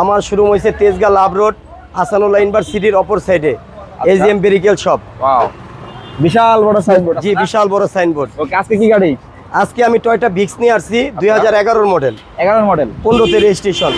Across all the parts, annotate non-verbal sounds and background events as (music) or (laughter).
আমার শুরু হয়েছে তেজগা লাভ রোড আসানুল্লাহ ইউনিভার্সিটির অপর সাইডে এজিএম বেরিকেল শপ বিশাল বড় সাইনবোর্ড জি বিশাল বড় সাইনবোর্ড ওকে আজকে কি গাড়ি? আজকে আমি টয়টা ভিক্স নিয়ে আসছি দুই হাজার এগারোর মডেল 11 মডেল পনেরোতে রেজিস্ট্রেশন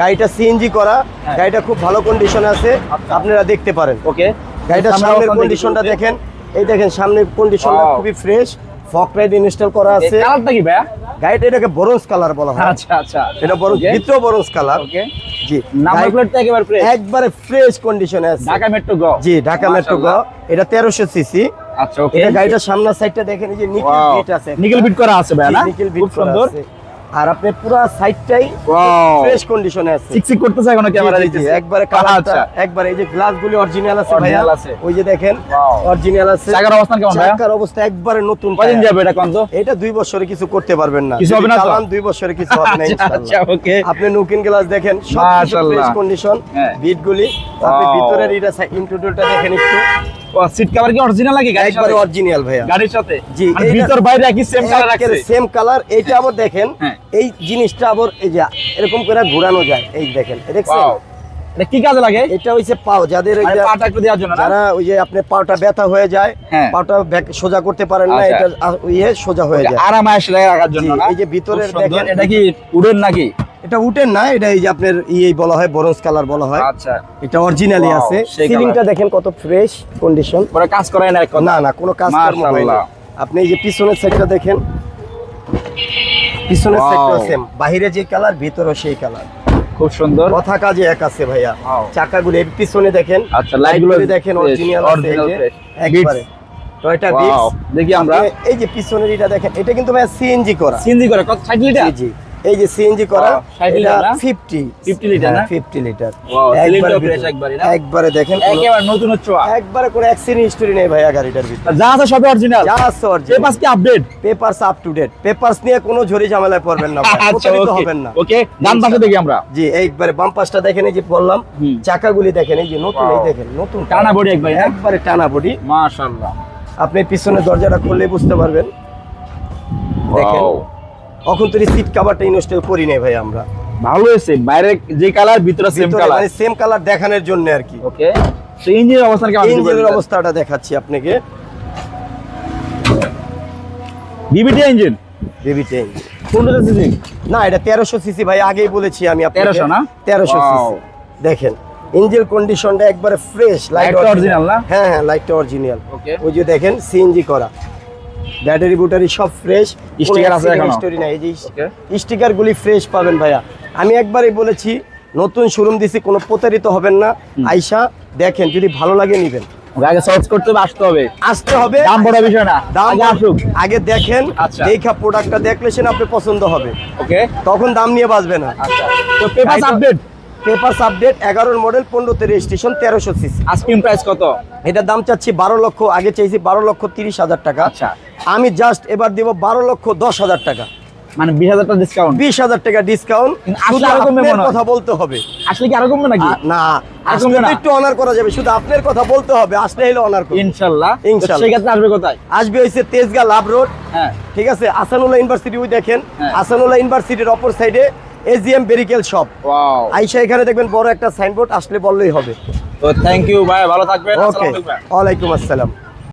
গাড়িটা সিএনজি করা হ্যাঁ। গাড়িটা খুব ভালো কন্ডিশনে আছে আচ্ছা। আপনারা দেখতে পারেন। ওকে গাড়িটার সামনের কন্ডিশনটা দেখেন এই দেখেন সামনের কন্ডিশনটা খুবই ফ্রেশ ফক লাইট ইনস্টল করা আছে। কালারটা কি ভাইয়া? গাড়িটা এটাকে বরঞ্জ কালার বলা হয়। আচ্ছা আচ্ছা। এটা বরঞ্জ. ভিতর বরঞ্জ কালার ওকে জি। নাম্বার টা প্লেটটা একেবারে ফ্রেশ একবারে ফ্রেশ কন্ডিশনে আছে। ঢাকা মেট্রো গ জি ঢাকা মেট্রো গ এটা তেরোশো সিসি আচ্ছা ওকে এটা গাড়িটার সামনের সাইডটা দেখেন এই যে নিকেল. বিট আছে। নিকেল বিট করা আছে ভাইয়া না? নিকেল বিট সুন্দর। আছে। আর আপনি পুরো সাইডটাই ফ্রেশ কন্ডিশনে আছে। চিকচিক করতেছে এখনও ক্যামেরা দিতেছে। একবারে আচ্ছা কালারটা একবারে এই যে গ্লাসগুলি অরিজিনাল আছে আছে। ওই যে দেখেন অরিজিনাল আছে। চাকার অবস্থান কেমন ভাইয়া? চাকার অবস্থা একবারে নতুন যাবে এটা কোন এটা দুই বছরে কিছু করতে পারবেন না। কিছু হবে না? চালান দুই বছরে কিছু হবে না আচ্ছা ওকে। আপনি নুকিন গ্লাস দেখেন সব ফ্রেশ কন্ডিশন হ্যাঁ। বিট গুলি। আপনি ভিতরের এটা ইন্টুডুলটা দেখেন একটু। সিট কভার কি অরিজিনাল গাড়ির সাথে? অরিজিনাল ভাইয়া। গাড়ির সাথে? জি, মানে এইটা- ভিতর বাইরে একই সেম কালার রাখছে সেম কালার এইটা আবার দেখেন হ্যাঁ। এই জিনিসটা আবার এই যে এরকম করে ঘোরানো যায় এই দেখেন দেখছেন? এটা কি কাজে লাগে? এটা হইছে পাও যাদের এই মানে পাটা একটু দেওয়ার জন্য যারা ওই যে আপনি পাটা ব্যথা হয়ে যায় হ্যাঁ। পাটা সোজা করতে পারেন না আচ্ছা। এটা ইয়ে সোজা হয়ে যায়। আরাম রাখার জন্য এই যে ভিতরের। দেখেন- এটা কি উডেন নাকি? এটা উঠেন না এটা এই যে আপনার ইয়ে বলা হয় বরঞ্জ কালার বলা হয়। আচ্ছা। এটা অরিজিনালি আছে। সিলিংটা দেখেন কত ফ্রেশ কন্ডিশন পরে কাজ করায় না কথা। না না কোনো কাজ মাশাআল্লাহ। আপনি এই যে পিছনের সাইডটা দেখেন পিছনের সাইডটা সেম বাইরে যে কালার ভিতরে সেই কালার খুব সুন্দর। কথা কাজে এক আছে ভাইয়া. চাকাগুলো এই পিছনে দেখেন আচ্ছা, লাইটগুলো দেখেন অরিজিনাল যে, একবারে। টয়টা Wow, দেখি আমরা। এই যে পিছনের এটা দেখেন এটা কিন্তু ভাইয়া সিএনজি করা। সিএনজি করে। কত 60 লিটার? জি জি। এই যে সিএনজি করা Wow, 60 লিটার না? 50 50 লিটার না? 50 লিটার। Cylinder একবারে দেখেন একেবারে নতুন ছোঁয়া একবারে কোনো অ্যাক্সিডেন্ট হিস্টোরি নেই ভাইয়া গাড়িটার ভিতরে। যা আছে সবই অরিজিনাল যা আছে যে পাস কি update papers up to date papers নিয়ে কোনো ঝুরি ঝামেলায় পড়বেন না (laughs) আচ্ছা হবেন না। ওকে ডান পাশে দেখি আমরা। জি একবারে বাম পাশটা দেখেন এই যে বললাম। চাকাগুলি দেখেন এই যে নতুন এই দেখেন নতুন টানা বডি একবারে হ্যাঁ? একবারে টানা বডি মাশাআল্লাহ। আপনি পিছনের দরজাটা খুললে বুঝতে পারবেন। দেখেন। এখন তো সিট কাভারটা ইনস্টল করি নাই ভাই আমরা। ভালো হয়েছে বাইরে যে কালার ভিতরে সেম কালার মানে সেম কালার দেখানোর জন্য আর কি। ওকে তো ইঞ্জিনের অবস্থা কেমন ইঞ্জিনের অবস্থাটা দেখাচ্ছি আপনাকে। বিবিটি ইঞ্জিন বেবিটা ইঞ্জিন কোনটা সিসি না এটা তেরোশো সিসি ভাই আগেই বলেছি আমি আপনাকে। 1300 না? তেরোশো Wow. সিসি দেখেন ইঞ্জিন কন্ডিশনটা একবারে ফ্রেশ লাইট original না? হ্যাঁ হ্যাঁ লাইটটা অরিজিনাল Okay. ওই যে দেখেন সিএনজি করা। ব্যাটারি বুটারি সব ফ্রেশ Sticker আছে এখনও? স্টোরি নাই। এই যে Okay. স্টিকার গুলি ফ্রেশ পাবেন ভাইয়া। আমি একবারই বলেছি নতুন শোরুম দিছি কোনো প্রতারিত হবেন না। আইসা দেখেন যদি ভালো লাগে নিবেন। আগে সার্চ করতে হবে আসতে হবে। আসতে হবে। দাম বড় বিষয় না। দাম আসুক। আগে দেখেন আচ্ছা। দেখা প্রোডাক্টটা দেখলে সেটা আপনি পছন্দ হবে। ওকে তখন দাম নিয়ে বাঁচবে না। আচ্ছা। তো গাড়িটা- আপডেট পেপারস আপডেট এগারোর মডেল পনেরোতে রেজিস্ট্রেশন তেরোশো সিসি। আস্কিং প্রাইস কত? এটার দাম চাচ্ছি বারো লক্ষ আগে চাইছি বারো লক্ষ তিরিশ হাজার টাকা। আচ্ছা। আমি জাস্ট এবার দিব বারো লক্ষ দশ হাজার টাকা। মানে বিশ হাজার টাকা ডিসকাউন্ট বিশ হাজার টাকা ডিসকাউন্ট। কথা বলতে হবে। আসলে কি আরও কমবে নাকি? না? একটু অনার করা যাবে। শুধু আপনার কথা বলতে হবে আসলে হলো অনার ইনশাল্লাহ। ইনশাল্লাহ। সেই ক্ষেত্রে আসবে কোথায়? আসবে তেজগাঁ লাভ রোড। হ্যাঁ। ঠিক আছে? আসানুল্লাহ ইউনিভার্সিটি ওই দেখেন। হ্যাঁ। আসানুল্লাহ ইউনিভার্সিটির অপর সাইডে এজিএম বেরিকেল শপ ওয়াও আইসা এখানে দেখবেন বড় একটা সাইনবোর্ড আসলে বললেই হবে। তো থ্যাংক ইউ ভাই ভালো থাকবেন ওকে। ওয়ালাইকুম আসসালাম।